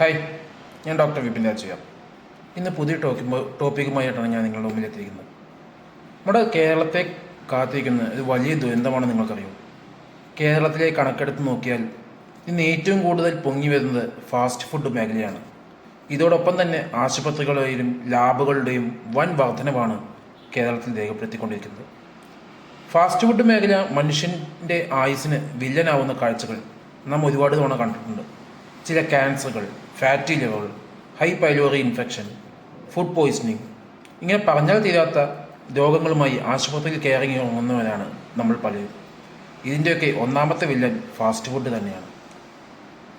Hi ഞാൻ doctor Vipin രാജയ ഇന്ന് പുതിയ ടോക്കിമോ ടോപ്പിക്കുമായിട്ടാണ് ഞാൻ നിങ്ങളുടെ മുമ്പിൽ എത്തിയിരിക്കുന്നത്. നമ്മുടെ കേരളത്തെ കാത്തിരിക്കുന്ന ഒരു വലിയ ദുരന്തമാണ് നിങ്ങൾക്കറിയൂ. കേരളത്തിലെ കണക്കെടുത്ത് നോക്കിയാൽ ഇന്ന് ഏറ്റവും കൂടുതൽ പൊങ്ങി വരുന്നത് ഫാസ്റ്റ് ഫുഡ് മേഖലയാണ്. ഇതോടൊപ്പം തന്നെ ആശുപത്രികളുടെയും ലാബുകളുടെയും വൻ വർധനവാണ് കേരളത്തിൽ രേഖപ്പെടുത്തിക്കൊണ്ടിരിക്കുന്നത്. ഫാസ്റ്റ് ഫുഡ് മേഖല മനുഷ്യന്റെ ആയുസിന് വില്ലനാവുന്ന കാഴ്ചകൾ നാം ഒരുപാട് തവണ കണ്ടിട്ടുണ്ട്. ചില ക്യാൻസറുകൾ fatty liver H pylori infection food poisoning. ഇങ്ങനെ പറഞ്ഞാൽ തീരാത്ത രോഗങ്ങളുമായി ആശുപത്രിയിൽ കയറി ഉറങ്ങുന്നവരാണ് നമ്മൾ പലരും. ഇതിന്റെയൊക്കെ ഒന്നാമത്തെ വില്ലൻ ഫാസ്റ്റ് ഫുഡ് തന്നെയാണ്.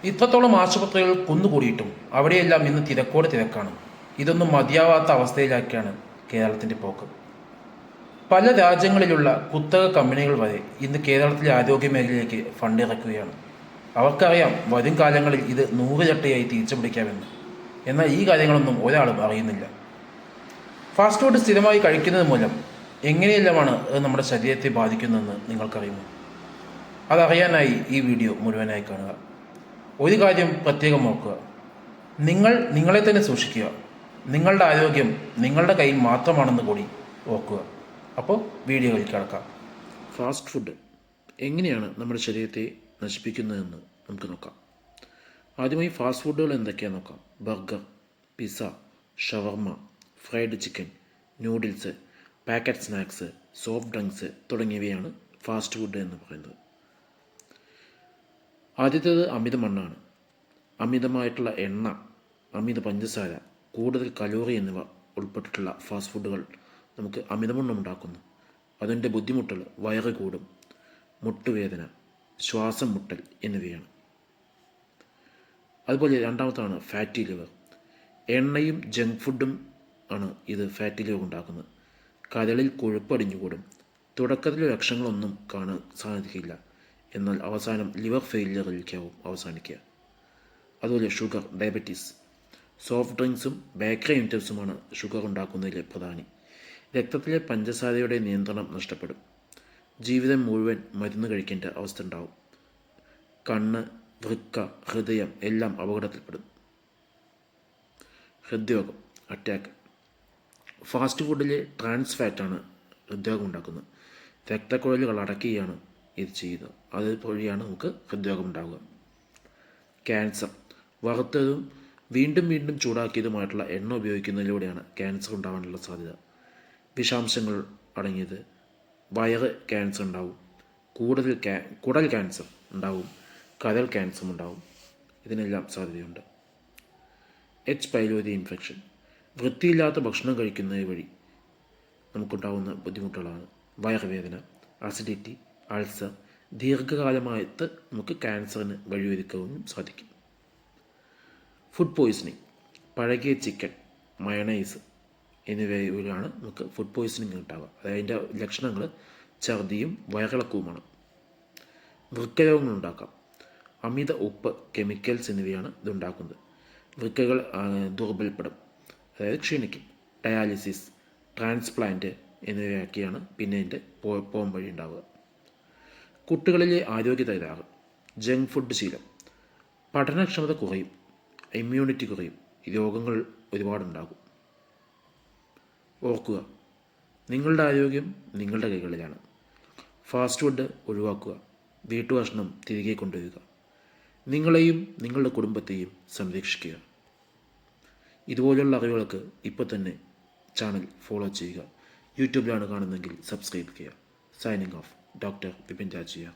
ഇത്രത്തോളം ആശുപത്രികൾ കുന്നുകൂടിയിട്ടും അവിടെയെല്ലാം ഇന്ന് തിരക്കോട് തിരക്കാണ്. ഇതൊന്നും മതിയാവാത്ത അവസ്ഥയിലാക്കിയാണ് കേരളത്തിന്റെ പോക്ക്. പല രാജ്യങ്ങളിലുള്ള കുത്തക കമ്പനികൾ വരെ ഇന്ന് കേരളത്തിലെ ആരോഗ്യ മേഖലയിലേക്ക് ഫണ്ട് ഇറക്കുകയാണ് അവർക്കറിയാം വരും കാലങ്ങളിൽ ഇത് നൂറുചട്ടയായി തിരിച്ചു പിടിക്കാമെന്ന്. എന്നാൽ ഈ കാര്യങ്ങളൊന്നും ഒരാളും അറിയുന്നില്ല. ഫാസ്റ്റ് ഫുഡ് സ്ഥിരമായി കഴിക്കുന്നത് മൂലം എങ്ങനെയെല്ലാമാണ് അത് നമ്മുടെ ശരീരത്തെ ബാധിക്കുന്നതെന്ന് നിങ്ങൾക്കറിയുമോ? അതറിയാനായി ഈ വീഡിയോ മുഴുവനായി കാണുക. ഒരു കാര്യം പ്രത്യേകം ഓർക്കുക. നിങ്ങൾ നിങ്ങളെ തന്നെ സൂക്ഷിക്കുക. നിങ്ങളുടെ ആരോഗ്യം നിങ്ങളുടെ കയ്യിൽ മാത്രമാണെന്ന് കൂടി ഓർക്കുക. അപ്പോൾ വീഡിയോയിൽ കിടക്കാം. ഫാസ്റ്റ് ഫുഡ് എങ്ങനെയാണ് നമ്മുടെ ശരീരത്തെ നശിപ്പിക്കുന്നതെന്ന് നമുക്ക് നോക്കാം. ആദ്യമായി ഫാസ്റ്റ് ഫുഡുകൾ എന്തൊക്കെയാണെന്ന് നോക്കാം. Burger pizza shawarma fried chicken noodles packet snacks soft drinks തുടങ്ങിയവയാണ് ഫാസ്റ്റ് ഫുഡ് എന്ന് പറയുന്നത്. ആദ്യത്തേത് അമിത മണ്ണാണ്. അമിതമായിട്ടുള്ള എണ്ണ അമിത പഞ്ചസാര കൂടുതൽ കലോറി എന്നിവ ഉൾപ്പെട്ടിട്ടുള്ള ഫാസ്റ്റ് ഫുഡുകൾ നമുക്ക് അമിതമണ്ണം ഉണ്ടാക്കുന്നു. അതിന്റെ ബുദ്ധിമുട്ടുകൾ വയറ് കൂടും മുട്ടുവേദന ശ്വാസം മുട്ടൽ എന്നിവയാണ്. അതുപോലെ രണ്ടാമത്താണ് ഫാറ്റി ലിവർ എണ്ണയും ജങ്ക് ഫുഡും ആണ് ഇത് ഫാറ്റി ലിവർ ഉണ്ടാക്കുന്നത്. കരളിൽ കൊഴുപ്പടിഞ്ഞുകൂടും. തുടക്കത്തിലെ ലക്ഷണങ്ങളൊന്നും കാണാൻ സാധിക്കില്ല. എന്നാൽ അവസാനം ലിവർ ഫെയിലിയറിലേക്കാവും അവസാനിക്കുക. അതുപോലെ ഷുഗർ ഡയബറ്റീസ് സോഫ്റ്റ് ഡ്രിങ്ക്സും ബേക്കറി ഐറ്റംസുമാണ് ഷുഗർ ഉണ്ടാക്കുന്നതിലെ പ്രധാനി. രക്തത്തിലെ പഞ്ചസാരയുടെ നിയന്ത്രണം നഷ്ടപ്പെടും. ജീവിതം മുഴുവൻ മരുന്ന് കഴിക്കേണ്ട അവസ്ഥ ഉണ്ടാവും കണ്ണ് വൃക്ക ഹൃദയം എല്ലാം അപകടത്തിൽപ്പെടും. ഹൃദ്രോഗം അറ്റാക്ക് ഫാസ്റ്റ് ഫുഡിലെ ട്രാൻസ് ഫാറ്റാണ് ഹൃദ്രോഗം ഉണ്ടാക്കുന്നത്. രക്തക്കുഴലുകൾ അടക്കുകയാണ് ഇത് ചെയ്യുന്നത്. അതുപോലെയാണ് നമുക്ക് ഹൃദ്രോഗം ഉണ്ടാവുക. ക്യാൻസർ വറുത്തതും വീണ്ടും വീണ്ടും ചൂടാക്കിയതുമായിട്ടുള്ള എണ്ണ ഉപയോഗിക്കുന്നതിലൂടെയാണ് ക്യാൻസർ ഉണ്ടാകാനുള്ള സാധ്യത. വിഷാംശങ്ങൾ അടങ്ങിയത്. വയറ് ക്യാൻസർ ഉണ്ടാവും. കൂടുതൽ ക്യാ കുടൽ ക്യാൻസർ ഉണ്ടാവും. കരൾ ക്യാൻസർ ഉണ്ടാവും. ഇതിനെല്ലാം സാധ്യതയുണ്ട്. എച്ച് പൈലോരി ഇൻഫെക്ഷൻ വൃത്തിയില്ലാത്ത ഭക്ഷണം കഴിക്കുന്നത് വഴി നമുക്കുണ്ടാകുന്ന ബുദ്ധിമുട്ടുകളാണ്. വയറുവേദന അസിഡിറ്റി അൾസർ ദീർഘകാലമായിട്ട് നമുക്ക് ക്യാൻസറിന് വഴിയൊരുക്കാനും സാധിക്കും. ഫുഡ് പോയിസണിങ് പഴകിയ ചിക്കൻ മയണൈസ് എന്നിവയിലാണ് നമുക്ക് ഫുഡ് പോയിസണിങ് ഉണ്ടാവുക. അതായത് അതിന്റെ ലക്ഷണങ്ങൾ ഛർദിയും വയറിളക്കവുമാണ്. വൃക്കരോഗങ്ങൾ ഉണ്ടാക്കാം. അമിത ഉപ്പ് കെമിക്കൽസ് എന്നിവയാണ് ഇതുണ്ടാക്കുന്നത്. വൃക്കകൾ ദുർബലപ്പെടും. അതായത് ക്ഷീണിക്കും. ഡയാലിസിസ് ട്രാൻസ്പ്ലാന്റ് എന്നിവയൊക്കെയാണ് പിന്നെ ഇതിന്റെ പോ പോകാൻ വഴി ഉണ്ടാവുക. കുട്ടികളിലെ ആരോഗ്യ തകരാറ് ജങ്ക് ഫുഡ് ശീലം പഠനക്ഷമത കുറയും ഇമ്മ്യൂണിറ്റി കുറയും രോഗങ്ങൾ ഒരുപാടുണ്ടാകും. ഓർക്കുക. നിങ്ങളുടെ ആരോഗ്യം നിങ്ങളുടെ കൈകളിലാണ്. ഫാസ്റ്റ് ഫുഡ് ഒഴിവാക്കുക. വീട്ടുഭക്ഷണം തിരികെ കൊണ്ടുവരിക. നിങ്ങളെയും നിങ്ങളുടെ കുടുംബത്തെയും സംരക്ഷിക്കുക. ഇതുപോലുള്ള അറിവുകൾക്ക് ഇപ്പോൾ തന്നെ ചാനൽ ഫോളോ ചെയ്യുക. യൂട്യൂബിലാണ് കാണുന്നതെങ്കിൽ സബ്സ്ക്രൈബ് ചെയ്യുക. Signing off. Doctor Bipin Rajiya